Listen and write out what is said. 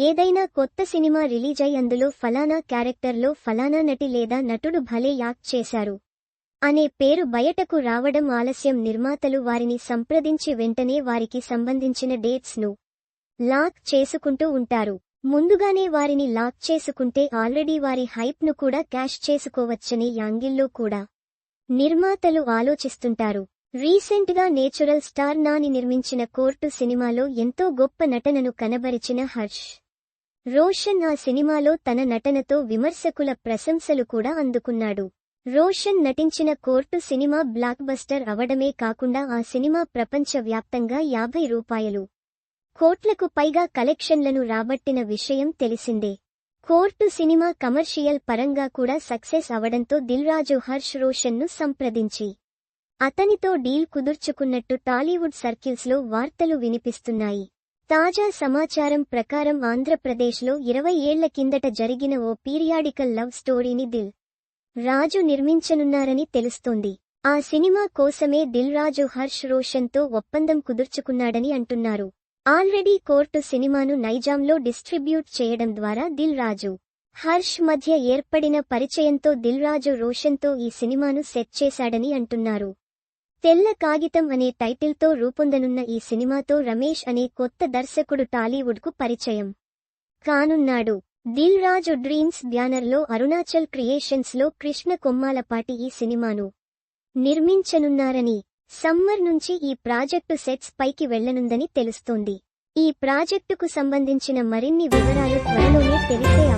ఏదైనా కొత్త cinema release అయి అందులో ఫలానా క్యారెక్టర్లో ఫలానా నటి లేదా నటుడు భలే యాక్ట్ చేశారు అనే పేరు బయటకు రావడం ఆలస్యం నిర్మాతలు వారిని సంప్రదించి వెంటనే వారికి సంబంధించిన డేట్స్ను లాక్ చేసుకుంటూ ఉంటారు. ముందుగానే వారిని లాక్ చేసుకుంటే ఆల్రెడీ వారి హైప్ను కూడా క్యాష్ చేసుకోవచ్చనే యాంగిల్లో కూడా నిర్మాతలు ఆలోచిస్తుంటారు. రీసెంట్గా నేచురల్ స్టార్ నాని నిర్మించిన కోర్టు సినిమాలో ఎంతో గొప్ప నటనను కనబరిచిన హర్ష్ రోషన్ ఆ సినిమాలో తన నటనతో విమర్శకుల ప్రశంసలు కూడా అందుకున్నాడు. రోషన్ నటించిన కోర్టు సినిమా బ్లాక్ బస్టర్ అవడమే కాకుండా ఆ సినిమా ప్రపంచ వ్యాప్తంగా యాభై రూపాయలు. కోట్లకు పైగా కలెక్షన్లను రాబట్టిన విషయం తెలిసిందే. కోర్టు సినిమా కమర్షియల్ పరంగా కూడా సక్సెస్ అవడంతో దిల్రాజు హర్ష్ రోషన్ను సంప్రదించి. అతనితో డీల్ కుదుర్చుకున్నట్టు టాలీవుడ్ సర్కిల్స్లో వార్తలు వినిపిస్తున్నాయి. తాజా సమాచారం ప్రకారం ఆంధ్రప్రదేశ్లో ఇరవై ఏళ్ళ కిందట జరిగిన ఓ పీరియాడికల్ లవ్ స్టోరీని దిల్ రాజు నిర్మించనున్నారని తెలుస్తోంది. ఆ సినిమా కోసమే దిల్ రాజు హర్ష్ రోషన్తో ఒప్పందం కుదుర్చుకున్నాడని అంటున్నారు. ఆల్రెడీ కోర్టు సినిమాను నైజాంలో డిస్ట్రిబ్యూట్ చేయడం ద్వారా దిల్ రాజు హర్ష్ మధ్య ఏర్పడిన పరిచయంతో దిల్ రాజు రోషన్తో ఈ సినిమాను సెట్ చేశాడని అంటున్నారు. తెల్ల కాగితం అనే టైటిల్తో రూపొందనున్న ఈ సినిమాతో రమేష్ అనే కొత్త దర్శకుడు టాలీవుడ్కు పరిచయం. కానున్నాడు. దిల్ రాజు డ్రీమ్స్ బ్యానర్లో అరుణాచల్ క్రియేషన్స్లో కృష్ణ కొమ్మాలపాటి ఈ సినిమాను నిర్మించనున్నారని సమ్మర్ నుంచి ఈ ప్రాజెక్టు సెట్స్ పైకి వెళ్ళనుందని తెలుస్తోంది. ఈ ప్రాజెక్టుకు సంబంధించిన మరిన్ని వివరాలు త్వరలోనే తెలిసే